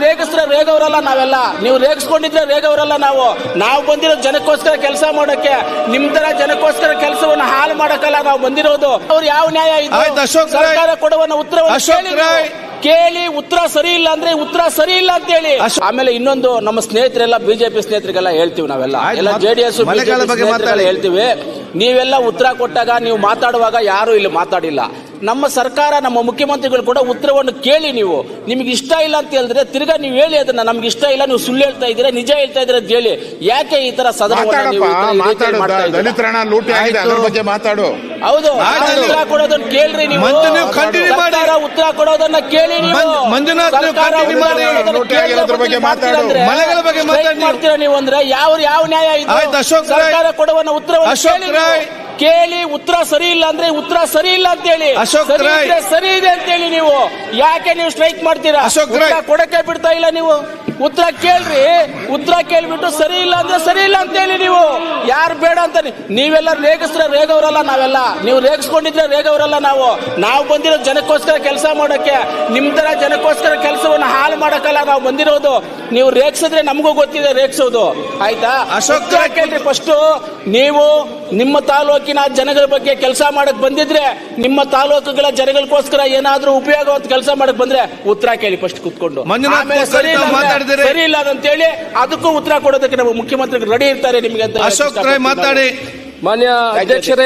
ರೇಗಿಸ್ರೆ ರೇಗವರಲ್ಲ ನಾವೆಲ್ಲ. ನೀವು ರೇಗಿಸ್ಕೊಂಡಿದ್ರೆ ರೇಗವರಲ್ಲ ನಾವು. ನಾವು ಬಂದಿರೋ ಜನಕ್ಕೋಸ್ಕರ ಕೆಲಸ ಮಾಡೋಕೆ ನಿಮ್ ತರ ಜನಕ್ಕೋಸ್ಕರ ಕೆಲಸವನ್ನು ಹಾಳು ಮಾಡಕ್ಕಲ್ಲ ನಾವು ಬಂದಿರೋದು. ಅವ್ರು ಯಾವ ನ್ಯಾಯ ಇದು. ಸರ್ಕಾರ ಕೊಡುವ ಉತ್ತರವನ್ನು ಕೇಳಿ ಉತ್ತರ ಸರಿ ಇಲ್ಲ ಅಂದ್ರೆ ಉತ್ತರ ಸರಿ ಇಲ್ಲ ಅಂತ ಹೇಳಿ. ಆಮೇಲೆ ಇನ್ನೊಂದು ನಮ್ಮ ಸ್ನೇಹಿತರೆಲ್ಲ ಬಿಜೆಪಿ ಸ್ನೇಹಿತರಿಗೆಲ್ಲ ಹೇಳ್ತೀವಿ ನಾವೆಲ್ಲ. ಎಲ್ಲ ಜೆ ಜೆಡಿಎಸ್. ಹೇಳ್ತೀವಿ. ನೀವೆಲ್ಲ ಉತ್ತರ ಕೊಟ್ಟಾಗ ನೀವು ಮಾತಾಡುವಾಗ ಯಾರು ಇಲ್ಲಿ ಮಾತಾಡಿಲ್ಲ. ನಮ್ಮ ಸರ್ಕಾರ ನಮ್ಮ ಮುಖ್ಯಮಂತ್ರಿಗಳು ಕೂಡ ಉತ್ತರವನ್ನು ಕೇಳಿ ನೀವು. ನಿಮ್ಗೆ ಇಷ್ಟ ಇಲ್ಲ ಅಂತ ಹೇಳಿದ್ರೆ ತಿರ್ಗಾ ನೀವು ಹೇಳಿ ಅದನ್ನ. ನಮ್ಗೆ ಇಷ್ಟ ಇಲ್ಲ ನೀವು ಸುಳ್ಳು ಹೇಳ್ತಾ ಇದ್ದೀರಾ ನಿಜ ಹೇಳ್ತಾ ಇದ್ದೀರಾ ಅಂತ ಹೇಳಿ. ಯಾಕೆ ಈ ತರ ಬಗ್ಗೆ ಮಾತಾಡು. ಹೌದು ಉತ್ತರ ಕೊಡೋದನ್ನ ಕೇಳ್ರಿ ನೀವು. ಮಂಜು ನೀವು continue ಮಾಡಿ. ಸರ್ಕಾರ ಉತ್ತರ ಕೊಡೋದನ್ನ ಕೇಳಿ ನೀವು. ಮಂಜು- ನೀವು ಸರ್ಕಾರ ಮಾಡಿ. ಕೊಡೋದನ್ನ ಲೂಟಿ ಬಗ್ಗೆ ಬಂದು ಮಾತಾಡು. ಮಾಡ್ತೀರಾ ನೀವು. ಮಾಡ್ತೀರಾ ನೀವು ಅಂದ್ರೆ ಯಾವ ಯಾವ ನ್ಯಾಯ ಇದೆ ಸರ್ಕಾರ ಕೊಡುವ ಉತ್ತರವನ್ನು ಅಶೋಕ್ ಕೇಳಿ. ಕೇಳಿ ಉತ್ತರ ಸರಿ ಇಲ್ಲ ಅಂದ್ರೆ ಉತ್ತರ ಸರಿ ಇಲ್ಲ ಅಂತ ಹೇಳಿ ಅಶೋಕ್ ಸರಿ ಇದೆ ಅಂತ ಹೇಳಿ ನೀವು. ಯಾಕೆ ನೀವು ಸ್ಟ್ರೈಕ್ ಮಾಡ್ತೀರಾ. ಕೊಡಕ್ಕೆ ಬಿಡ್ತಾ ಇಲ್ಲ ನೀವು. ಉತ್ತರ ಕೇಳ್ರಿ. ಉತ್ತರ ಕೇಳ್ಬಿಟ್ಟು ಸರಿ ಇಲ್ಲ ಅಂದ್ರೆ ಸರಿ ಇಲ್ಲ ಅಂತ ಹೇಳಿ ನೀವು. ಯಾರು ಬೇಡ ಅಂತ ನೀವೆಲ್ಲ ರೇಗಿಸ್ರೆ ರೇಗವರಲ್ಲ ನಾವೆಲ್ಲ. ನೀವು ರೇಗಿಸ್ಕೊಂಡಿದ್ರೆ ರೇಗವರಲ್ಲ ನಾವು. ನಾವು ಬಂದಿರೋ ಜನಕ್ಕೋಸ್ಕರ ಕೆಲಸ ಮಾಡೋಕೆ ನಿಮ್ ತರ ಜನಕ್ಕೋಸ್ಕರ ಕೆಲಸವನ್ನು ಹಾಳು ಮಾಡಕ್ಕಲ್ಲ ನಾವು ಬಂದಿರೋದು. ನೀವು ರೇಗಿಸಿದ್ರೆ ನಮಗೂ ಗೊತ್ತಿದೆ ರೇಗಿಸೋದು. ಆಯ್ತಾ? ಅಶೋಕ್. ಕೇಳ್ರಿ ಫಸ್ಟ್ ನೀವು ನಿಮ್ಮ ತಾಲೂಕಿನ ಜನಗಳ ಬಗ್ಗೆ ಕೆಲಸ ಮಾಡಕ್ ಬಂದಿದ್ರೆ ನಿಮ್ಮ ತಾಲೂಕುಗಳ ಜನಗಳಿಗೋಸ್ಕರ ಏನಾದ್ರೂ ಉಪಯೋಗವಂತ ಕೆಲಸ ಮಾಡಕ್ ಬಂದ್ರೆ ಉತ್ತರ ಕೇಳಿ ಫಸ್ಟ್ ಕುತ್ಕೊಂಡು. ಸರಿ ಇಲ್ಲ ತಾವು ಅಂದ್ರೆ- ಸರಿ ಇಲ್ಲ ಅಂತ ಹೇಳಿ ಅದಕ್ಕೂ ಉತ್ತರ ಕೊಡೋದಕ್ಕೆ ನಮ್ಮ ಮುಖ್ಯಮಂತ್ರಿಗಳು ರೆಡಿ ಇರ್ತಾರೆ ನಿಮಗೆ ಅಂತ ಅಶೋಕ್ ರೈ ಮಾತಾಡಿ. ಮಾನ್ಯ ಅಧ್ಯಕ್ಷರೇ